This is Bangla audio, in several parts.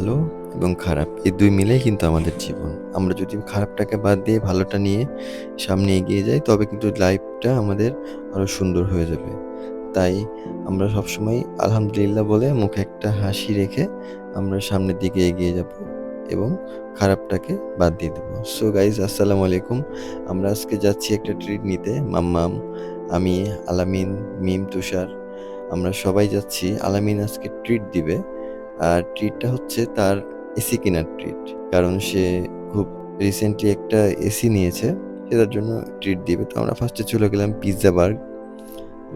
ভালো এবং খারাপ, এই দুই মিলেই কিন্তু আমাদের জীবন। আমরা যদি খারাপটাকে বাদ দিয়ে ভালোটা নিয়ে সামনে এগিয়ে যাই, তবে কিন্তু লাইফটা আমাদের আরও সুন্দর হয়ে যাবে। তাই আমরা সবসময় আলহামদুলিল্লাহ বলে মুখে একটা হাসি রেখে আমরা সামনের দিকে এগিয়ে যাব এবং খারাপটাকে বাদ দিয়ে দেবো। সো গাইজ আসসালামু আলাইকুম। আমরা আজকে যাচ্ছি একটা ট্রিট নিতে, মাম্মাম, আমি, আলামিন, মিম, তুষার। আমরা সবাই যাচ্ছি, আলামিন আজকে ট্রিট দিবে। আর ট্রিটটা হচ্ছে তার এসি কেনার ট্রিট কারণ সে খুব রিসেন্টলি একটা এসি নিয়েছে সেটার জন্য ট্রিট দিবে। তো আমরা ফার্স্টে চলে গেলাম পিৎজা বার্গ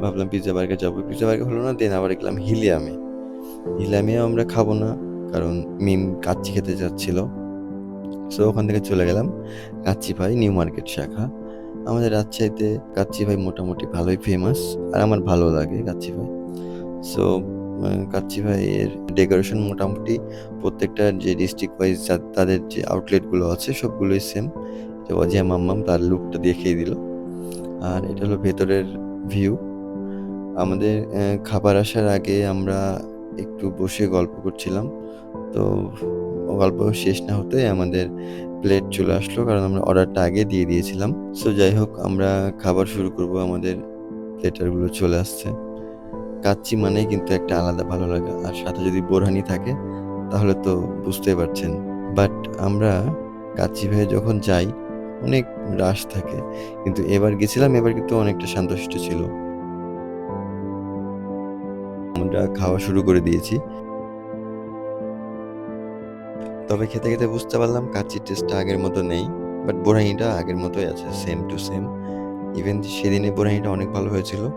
ভাবলাম পিৎজা বার্গে যাব। পিৎজা বার্গে হলো না দেন আবার গেলাম হিলিয়ামে। হিলিয়ামেও আমরা খাব না, কারণ মিম কাচ্চি খেতে যাচ্ছিল। সো ওখান থেকে চলে গেলাম কাচ্চি ভাই নিউ মার্কেট শাখা। আমাদের রাজশাহীতে কাচ্চি ভাই মোটামুটি ভালোই ফেমাস আর আমার ভালো লাগে কাচ্চি ভাই। সো কাচ্চি ভাইয়ের ডেকোরেশন মোটামুটি প্রত্যেকটা যে ডিস্ট্রিক্ট ওয়াইজ তাদের যে আউটলেটগুলো আছে সবগুলোই সেম যে অজিয়া মাম্মাম তার লুকটা দেখিয়ে দিল। আর এটা হলো ভেতরের ভিউ আমাদের খাবার আসার আগে আমরা একটু বসে গল্প করছিলাম। তো গল্প শেষ না হতে আমাদের প্লেট চলে আসলো কারণ আমরা অর্ডারটা আগে দিয়ে দিয়েছিলাম। সো যাই হোক, আমরা খাবার শুরু করব, আমাদের প্লেটারগুলো চলে আসছে। কাচ্চি মানে কিন্তু একটা আলাদা ভালো লাগা। আর সাথে যদি বোরহানি থাকে, তাহলে তো বুঝতেই পারছেন। বাট আমরা কাচ্চি ভাইয়ে যখন যাই, অনেক রাশ থাকে। কিন্তু এবার গেছিলাম, এবার কিন্তু অনেকটা শান্তশিষ্ট ছিল। আমরা খাওয়া শুরু করে দিয়েছি। তবে খেতে খেতে বুঝতে পারলাম কাচ্চির টেস্টটা আগের মতো নেই। বাট বোরহানিটা আগের মতোই আছে সেম টু সেম ইভেন সেদিনে বোরহানিটা অনেক ভালো হয়েছিল।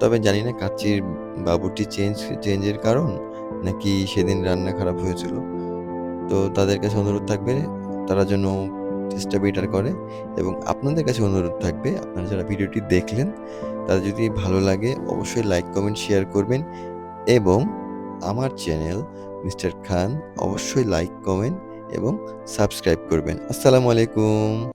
তবে জানি না কাচ্চির বাবুটি চেঞ্জ চেঞ্জের কারণ, নাকি সেদিন রান্না খারাপ হয়েছিল। তো তাদের কাছে অনুরোধ থাকবে, তারা যেন চেষ্টা বেটার করে। এবং আপনাদের কাছে অনুরোধ থাকবে, আপনারা যারা ভিডিওটি দেখলেন, তাদের যদি ভালো লাগে, অবশ্যই লাইক কমেন্ট শেয়ার করবেন। এবং আমার চ্যানেল মিস্টার খান অবশ্যই লাইক কমেন্ট এবং সাবস্ক্রাইব করবেন। আসসালামু আলাইকুম।